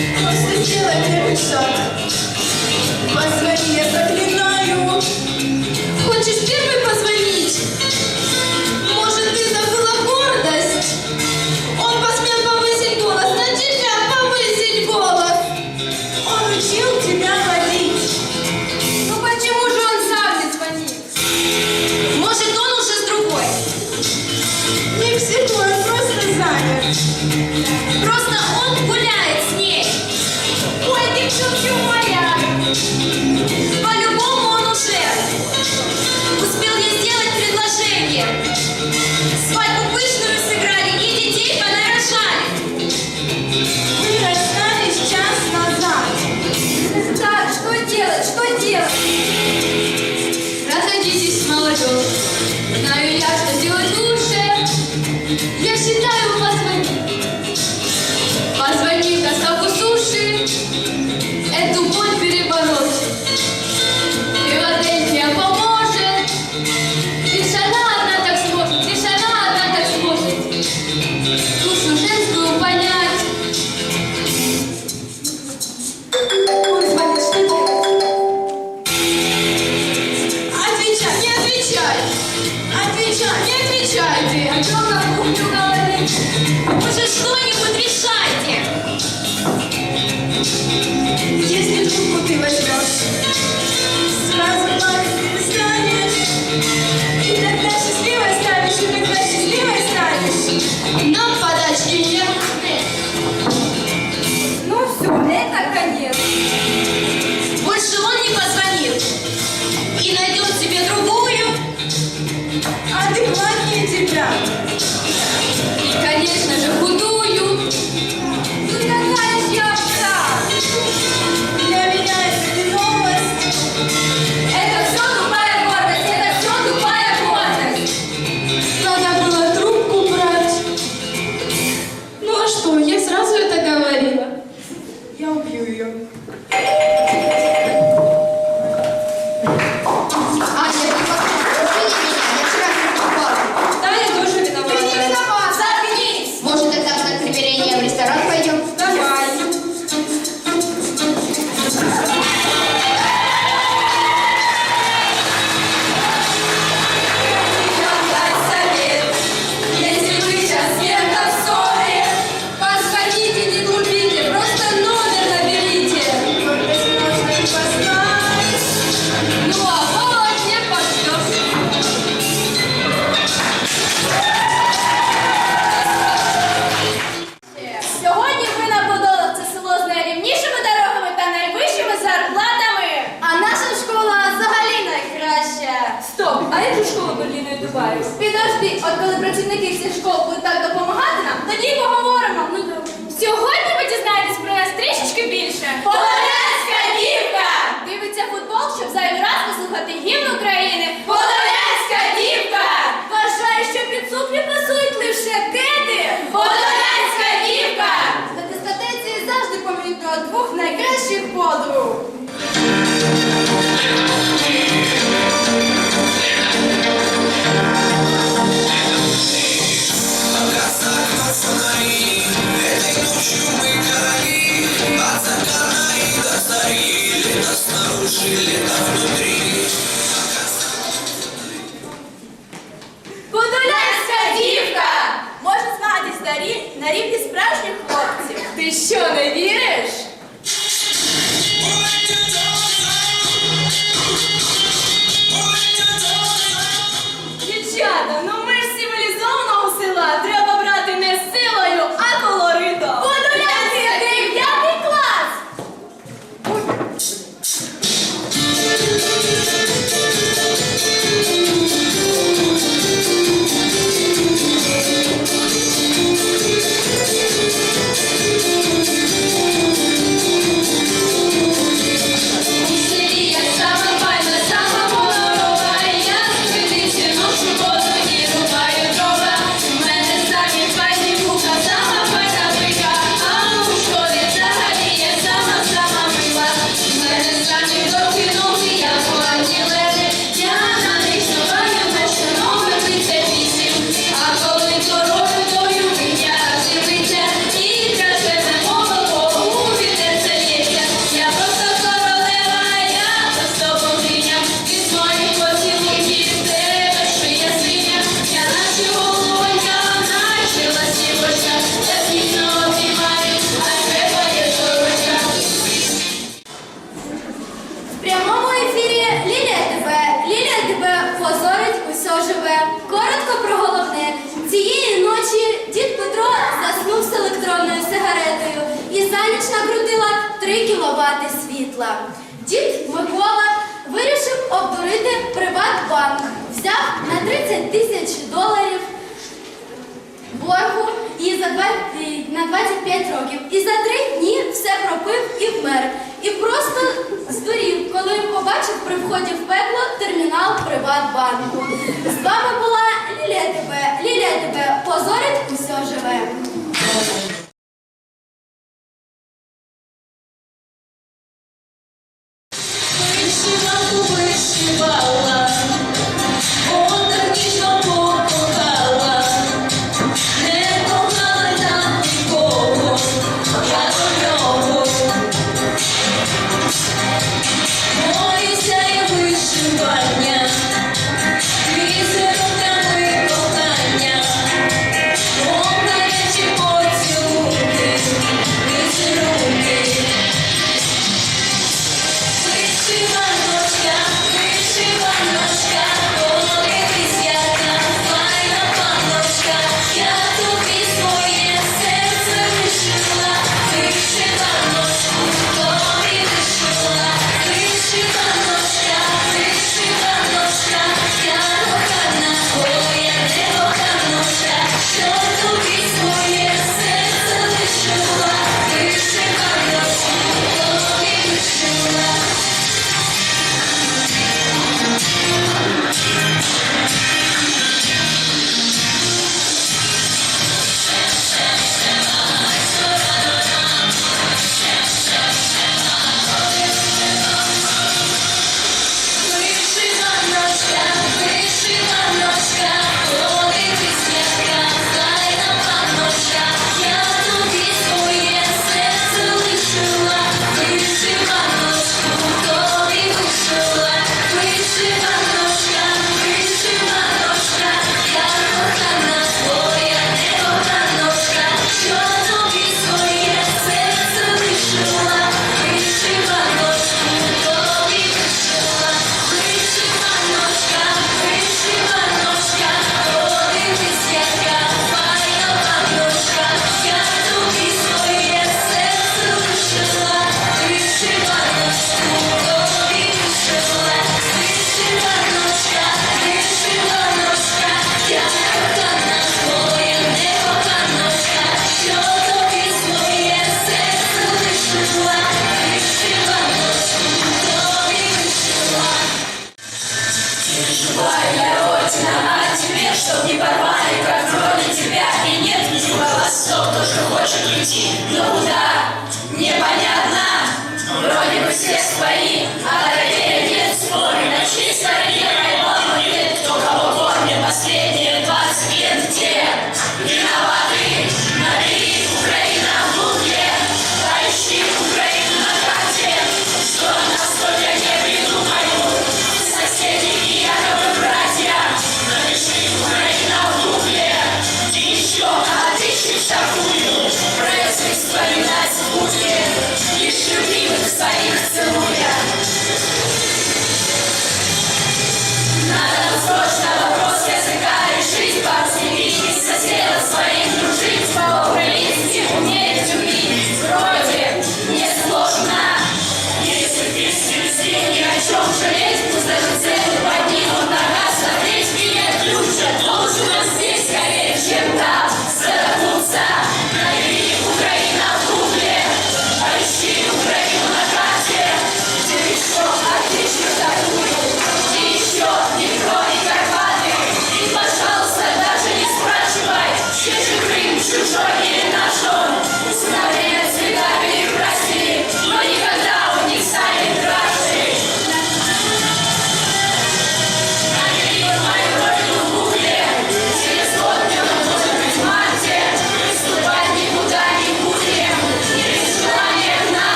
Первый шаг. Я заклинаю. Знаю я, что делать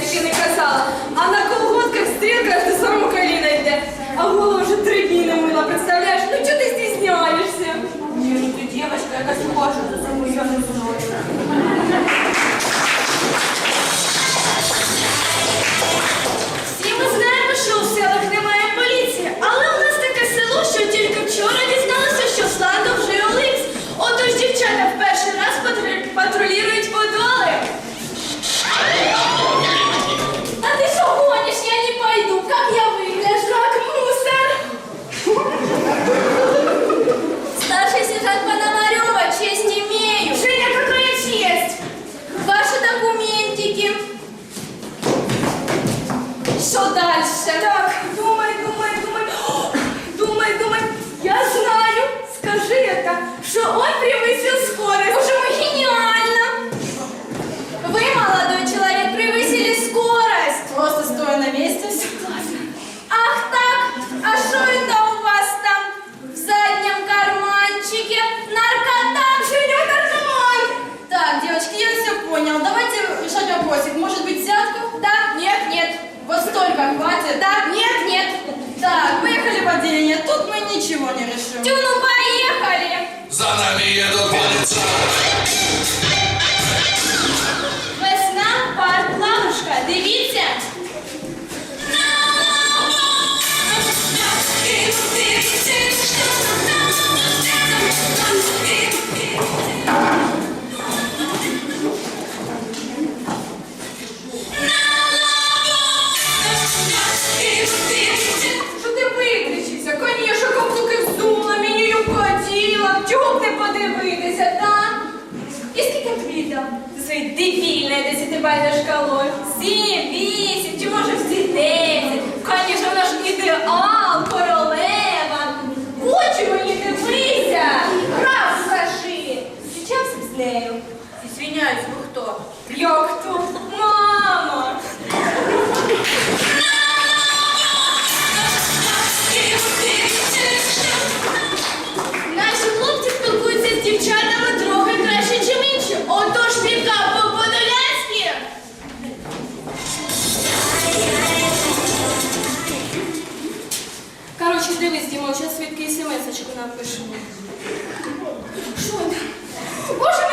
тільки не казала. А на колготках стрілка до самого коліна йде. А голову вже три дні не мила, представляєш? Ну чого ти здійснюєшся? Ні, ну ти дівчинка, якась схожа, за самою я не пока хватит. Так, нет, нет. Так, поехали в отделение. Тут мы ничего не решим. Тю, ну поехали. За нами едут полиция. Весна, парк, лавушка, дивите. віддав за своє дебільне десятибальне шкалою. Сім, вісім, чи може всі десять. Звісно, вона ж ідеал, королева. В очі мені дивися. Раз зажи. Зустрічався з нею. Зізвіняюсь, ви хто? Я хто? ж дивись, Дімо, зараз свідки смс-очку напишемо. Що? Боже,